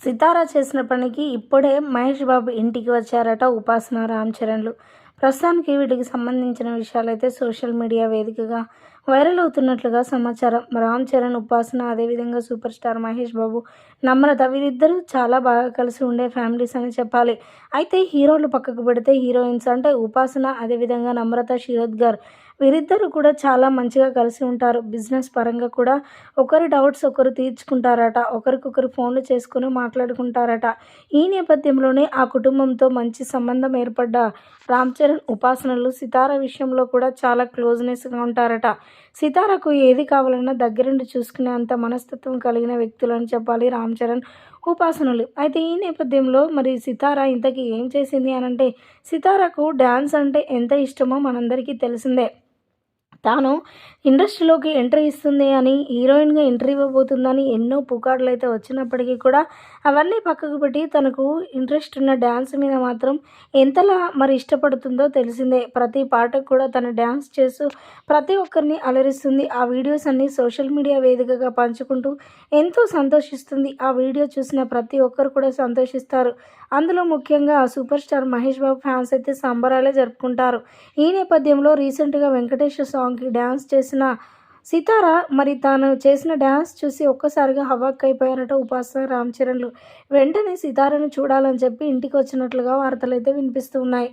సితారా చేసిన పనికి ఇప్పుడే మహేష్ బాబు ఇంటికి వచ్చారట ఉపాసన రామ్ చరణ్లు. ప్రస్తుతానికి వీటికి సంబంధించిన విషయాలైతే సోషల్ మీడియా వేదికగా వైరల్ అవుతున్నట్లుగా సమాచారం. రామ్ చరణ్ ఉపాసన అదేవిధంగా సూపర్ స్టార్ మహేష్ బాబు నమ్రత వీరిద్దరూ చాలా బాగా కలిసి ఉండే ఫ్యామిలీస్ అని చెప్పాలి. అయితే హీరోలు పక్కకు పెడితే హీరోయిన్స్ అంటే ఉపాసన అదేవిధంగా నమ్రత శిరోద్ గారు వీరిద్దరు కూడా చాలా మంచిగా కలిసి ఉంటారు. బిజినెస్ పరంగా కూడా ఒకరి డౌట్స్ ఒకరు తీర్చుకుంటారట. ఒకరికొకరు ఫోన్లు చేసుకుని మాట్లాడుకుంటారట. ఈ నేపథ్యంలోనే ఆ కుటుంబంతో మంచి సంబంధం ఏర్పడ్డ రామ్ చరణ్ ఉపాసనలు సితార విషయంలో కూడా చాలా క్లోజ్నెస్గా ఉంటారట. సితారకు ఏది కావాలన్నా దగ్గరుండి చూసుకునే అంత మనస్తత్వం కలిగిన వ్యక్తులు అని చెప్పాలి రామ్ చరణ్ ఉపాసనలు. అయితే ఈ నేపథ్యంలో మరి సితార ఇంతకీ ఏం చేసింది అని అంటే సితారకు డ్యాన్స్ అంటే ఎంత ఇష్టమో మనందరికీ తెలిసిందే. తాను ఇండస్ట్రీలోకి ఎంట్రీ ఇస్తుంది అని హీరోయిన్గా ఎంట్రీ ఇవ్వబోతుందని ఎన్నో పుకార్లు అయితే వచ్చినప్పటికీ కూడా అవన్నీ పక్కకు పెట్టి తనకు ఇంట్రెస్ట్ ఉన్న డ్యాన్స్ మీద మాత్రం ఎంతలా మరి ఇష్టపడుతుందో తెలిసిందే. ప్రతి పాటకు కూడా తను డ్యాన్స్ చేస్తూ ప్రతి ఒక్కరిని అలరిస్తుంది. ఆ వీడియోస్ అన్ని సోషల్ మీడియా వేదికగా పంచుకుంటూ ఎంతో సంతోషిస్తుంది. ఆ వీడియో చూసిన ప్రతి ఒక్కరు కూడా సంతోషిస్తారు. అందులో ముఖ్యంగా super star Mahesh Babu fans అయితే సంబరాలే జరుపుకుంటారు. ఈ నేపథ్యంలో రీసెంట్గా వెంకటేశ్వర సాంగ్కి డ్యాన్స్ చేసిన సితార మరి తాను చేసిన డ్యాన్స్ చూసి ఒక్కసారిగా హవాక్ అయిపోయారట ఉపాసన రామ్ చరణ్లు. వెంటనే సితారను చూడాలని చెప్పి ఇంటికి వచ్చినట్లుగా వార్తలు అయితే వినిపిస్తూ ఉన్నాయి.